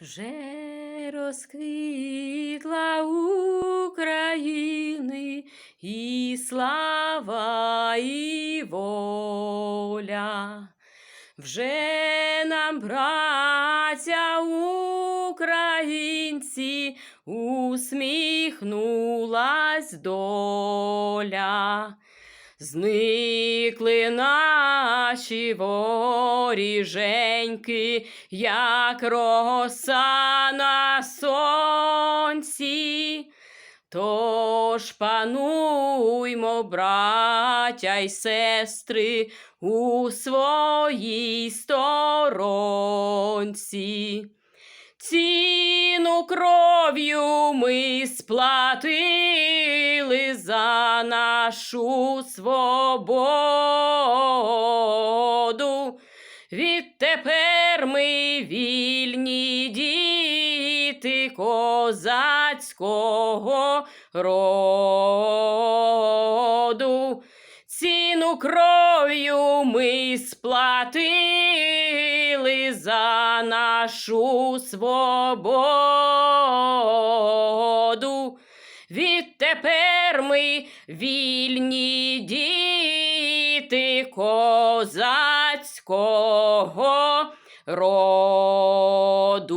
Вже розквітла України і слава і воля. Вже нам, браття українці, усміхнулась доля. Зникли наші воріженьки, як роса на сонці. Тож пануймо, браття й сестри, у своїй сторонці. Ціну кров'ю ми сплатили за нашу свободу. Відтепер ми вільні діти козацького роду. Ціну кров'ю ми сплатили за нашу свободу. Відтепер ми вільні діти козацького роду.